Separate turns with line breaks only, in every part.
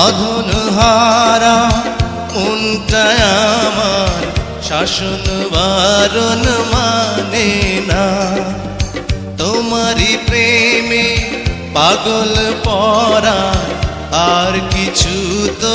বাঁধন হারা মনটা আমার, শাসন বারণ মানে না। তোমারই প্রেমে পাগল পরা, আর কিছু তো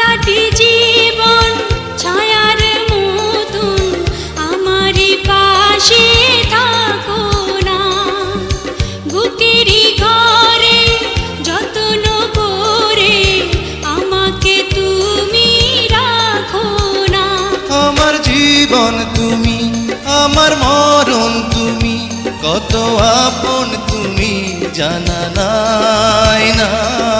সারাটি জীবন, ছায়ার মতন আমারই পাশে থাকো না। বুকেরই ঘরে যত্ন করে আমাকে তুমি রাখো না।
আমার জীবন তুমি, আমার মরণ তুমি, কত আপন তুমি জানা নাই নাই